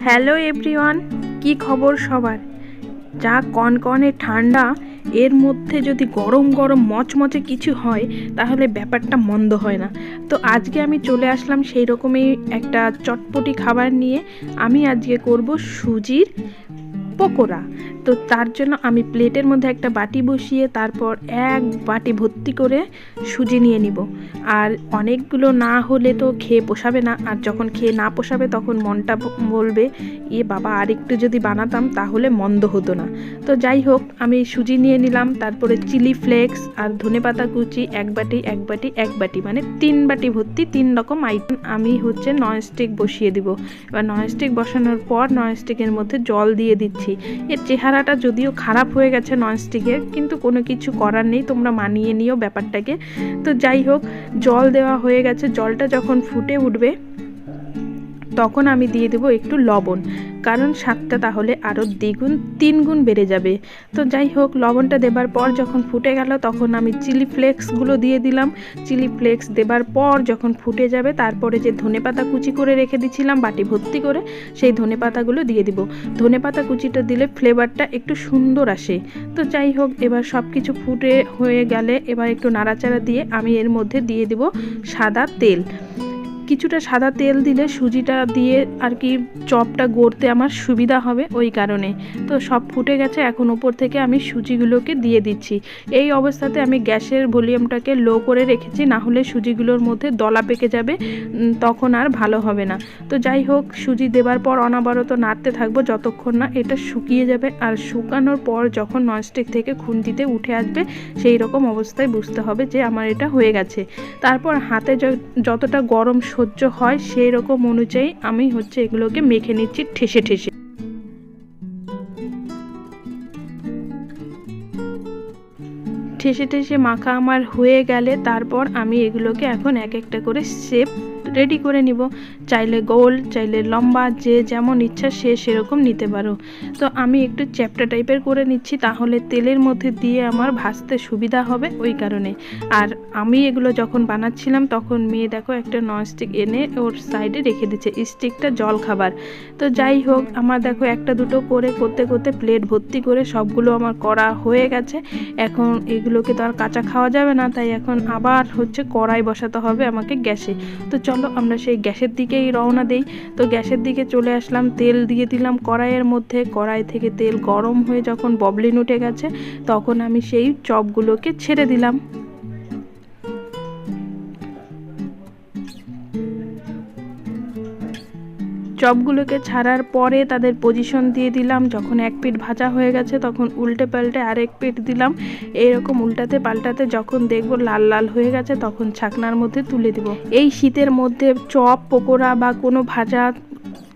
Hello everyone, কি খবর সবার? যা কনকনে ঠান্ডা, এর মধ্যে যদি গরম গরম মচমচে কিছু হয়, তাহলে ব্যাপারটা মন্দ হয় না। তো আজকে আমি চলে আসলাম সেই রকমই একটা চটপটি খাবার নিয়ে। আমি আজকে করব সুজির পকোড়া তো তার জন্য আমি প্লেটের মধ্যে একটা বাটি বসিয়ে তারপর এক বাটি ভর্তি করে সুজি নিয়ে নিব। আর অনেকগুলো না হলে তো খেয়ে পোষাবে না। আর যখন খেয়ে না পোষাবে তখন মনটা বলবে ইয়ে বাবা আর একটু যদি বানাতাম তাহলে মন্দ হতো না। তো যাই হোক, আমি সুজি নিয়ে নিলাম, তারপরে চিলি ফ্লেক্স আর ধনেপাতা কুচি এক বাটি এক বাটি এক বাটি মানে তিন বাটি ভর্তি তিন রকম আইটেম আমি হচ্ছে ননস্টিক বসিয়ে দিব। এবার ননস্টিক বসানোর পর ননস্টিকের মধ্যে জল দিয়ে দিচ্ছি। এর চেহারাটা যদিও খারাপ হয়ে গেছে ননস্টিকের, কিন্তু কোনো কিছু করার নেই, তোমরা মানিয়ে নিও ব্যাপারটাকে। তো যাই হোক, জল দেওয়া হয়ে গেছে। জলটা যখন ফুটে উঠবে তখন আমি দিয়ে দেবো একটু লবণ। কারণ স্বাদটা তাহলে আরও দ্বিগুণ তিন গুণ বেড়ে যাবে। তো যাই হোক, লবণটা দেবার পর যখন ফুটে গেল, তখন আমি চিলি ফ্লেক্সগুলো দিয়ে দিলাম। চিলি ফ্লেক্স দেবার পর যখন ফুটে যাবে, তারপরে যে ধনেপাতা কুচি করে রেখে দিয়েছিলাম, বাটি ভর্তি করে, সেই ধনেপাতাগুলো দিয়ে দিব। ধনেপাতা কুচিটা দিলে ফ্লেভারটা একটু সুন্দর আসে। তো যাই হোক, এবার সব কিছু ফুটে হয়ে গেলে এবার একটু নাড়াচাড়া দিয়ে আমি এর মধ্যে দিয়ে দিব সাদা তেল। কিছুটা সাদা তেল দিলে সুজিটা দিয়ে আর কি চপটা গড়তে আমার সুবিধা হবে ওই কারণে। তো সব ফুটে গেছে, এখন ওপর থেকে আমি সুজিগুলোকে দিয়ে দিচ্ছি। এই অবস্থাতে আমি গ্যাসের ভলিউমটাকে লো করে রেখেছি, না হলে সুজিগুলোর মধ্যে দলা পেকে যাবে তখন আর ভালো হবে না। তো যাই হোক, সুজি দেবার পর অনাবরত নাড়তে থাকব যতক্ষণ না এটা শুকিয়ে যাবে। আর শুকানোর পর যখন ননস্টিক থেকে খুন্তিতে উঠে আসবে, সেই রকম অবস্থায় বুঝতে হবে যে আমার এটা হয়ে গেছে। তারপর হাতে যতটা গরম সহ্য হয় সেই রকম অনুযায়ী আমি হচ্ছে এগুলোকে মেখে নিচ্ছি ঠেসে ঠেসে। ঠেসে ঠেসে মাখা আমার হয়ে গেলে তারপর আমি এগুলোকে এখন এক একটা করে শেপ রেডি করে নিব। চাইলে গোল, চাইলে লম্বা, যে যেমন ইচ্ছা সে সেরকম নিতে পারো। তো আমি একটু চ্যাপটা টাইপের করে নিচ্ছি, তাহলে তেলের মধ্যে দিয়ে আমার ভাজতে সুবিধা হবে ওই কারণে। আর আমি এগুলো যখন বানাচ্ছিলাম, তখন মেয়ে দেখো একটা ননস্টিক এনে ওর সাইডে রেখে দিচ্ছে, স্টিকটা জল খাবার। তো যাই হোক, আমার দেখো একটা দুটো করে করতে করতে প্লেট ভর্তি করে সবগুলো আমার করা হয়ে গেছে। এখন এগুলোকে তো আর কাঁচা খাওয়া যাবে না, তাই এখন আবার হচ্ছে কড়াই বসাতে হবে আমাকে গ্যাসে। তো চলো আমরা সেই গ্যাসের দিকেই রওনা দেই। তো গ্যাসের দিকে চলে আসলাম, তেল দিয়ে দিলাম কড়াইয়ের মধ্যে। কড়াই থেকে তেল গরম হয়ে যখন ববলিন উঠে গেছে, তখন আমি সেই চপগুলোকে ছেড়ে দিলাম। চপগুলোকে ছাড়ার পরে তাদের পজিশন দিয়ে দিলাম। যখন এক পিঠ ভাজা হয়ে গেছে, তখন উল্টে পাল্টে আরেক পিঠ দিলাম। এইরকম উল্টাতে পাল্টাতে যখন দেখব লাল লাল হয়ে গেছে, তখন ছাকনার মধ্যে তুলে দিব। এই শীতের মধ্যে চপ, পকোড়া বা কোনো ভাজা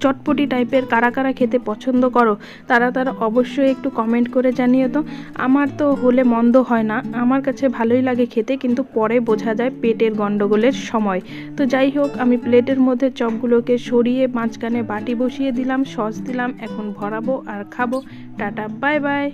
চটপটি টাইপের কারা কারা খেতে পছন্দ করো, তারা তারা অবশ্যই একটু কমেন্ট করে জানিয়ে তো আমার তো হলে মন্দ হয় না, আমার কাছে ভালোই লাগে খেতে, কিন্তু পরে বোঝা যায় পেটের গণ্ডগোলের সময়। তো যাই হোক, আমি প্লেটের মধ্যে চপগুলোকে সরিয়ে মাঝখানে বাটি বসিয়ে দিলাম, সস দিলাম, এখন ভরাবো আর খাব। Tata bye bye